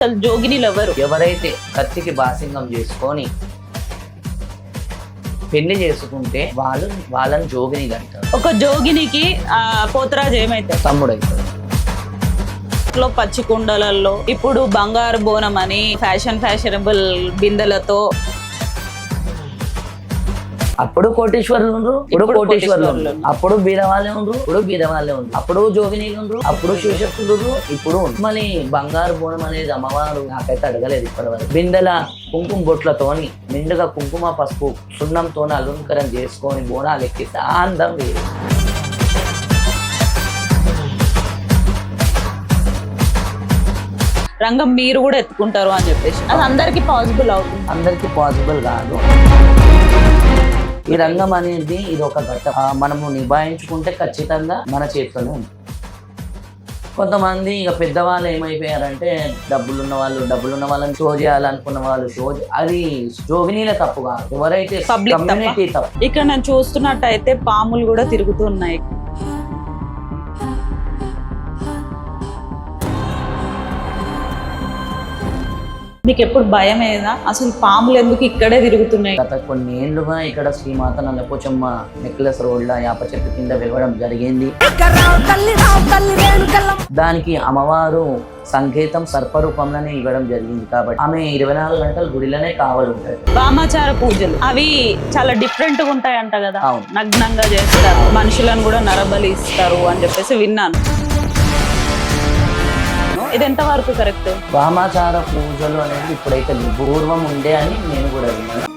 అసలు జోగినీలు ఎవరు ఎవరైతే కత్తికి బాసింగం చేసుకొని పెళ్ళి చేసుకుంటే వాళ్ళు వాళ్ళని జోగిని అంటారు. ఒక జోగినికి ఆ పోతరాజు ఏమైతారు తమ్ముడు అవుతాడు లో పచ్చి కుండలలో ఇప్పుడు బంగారు బోనం అని ఫ్యాషన్ ఫ్యాషనబుల్ బిందెలతో అప్పుడు కోటేశ్వరులు ఉండ్రు ఇప్పుడు కోటేశ్వరులు. ఉండ్రు. అప్పుడు బీదవాళ్ళే ఉండ్రు ఇప్పుడు బీదవాళ్ళే ఉండ్రు. అప్పుడు జోగినీలు ఉండ్రు అప్పుడు శివశక్తులు ఇప్పుడు. మళ్ళీ బంగారు బోనం అనేది అమ్మవారు నాకైతే అడగలేదు ఇప్పటివరకు. బిందెల కుంకుమ బొట్లతోని నిండుగా కుంకుమ పసుపు సున్నంతో అలంకరణ చేసుకొని బోనాలు ఎక్కిస్తే ఆ అందం వేరు. రంగం మీరు కూడా ఎత్తుకుంటారు అని చెప్పేసి. అది అందరికి పాసిబుల్ అవుతుంది. అందరికీ పాసిబుల్ కాదు. ఈ రంగం అనేది ఇది ఒక ఘట్టం. మనము నిభాయించుకుంటే ఖచ్చితంగా మన చేతిలోనే ఉంది కొంతమంది ఇక పెద్దవాళ్ళు ఏమైపోయారంటే డబ్బులు ఉన్న వాళ్ళు డబ్బులు ఉన్న వాళ్ళని షో చేయాలనుకున్న వాళ్ళు షో అది జోగినీల తప్పు కాదు. ఎవరైతే ఇక్కడ నేను చూస్తున్నట్టయితే పాములు కూడా తిరుగుతున్నాయి. మీకు ఎప్పుడు భయం ఏదా అసలు పాములు ఎందుకు ఇక్కడే తిరుగుతున్నాయి? గత కొన్ని ఏళ్ళుగా ఇక్కడ శ్రీమాత నల్లపోచమ్మ నెక్లెస్ రోడ్ల యాప చెట్టు కింద వెలవడం జరిగింది. దానికి అమ్మవారు సంకేతం సర్పరూపంలోనే ఇవ్వడం జరిగింది కాబట్టి ఆమె ఇరవై నాలుగు గంటలు గుడిలోనే కావాలి ఉంటుంది వామాచార పూజలు. అవి చాలా డిఫరెంట్గా ఉంటాయంట కదా. నగ్నంగా చేస్తారు. మనుషులను కూడా నరబలి ఇస్తారు అని చెప్పేసి విన్నాను. ఇది ఎంత వరకు కరెక్ట్? వామాచార పూజలు అనేది ఇప్పుడైతే పూర్వం ఉండే అని నేను కూడా విన్నాను.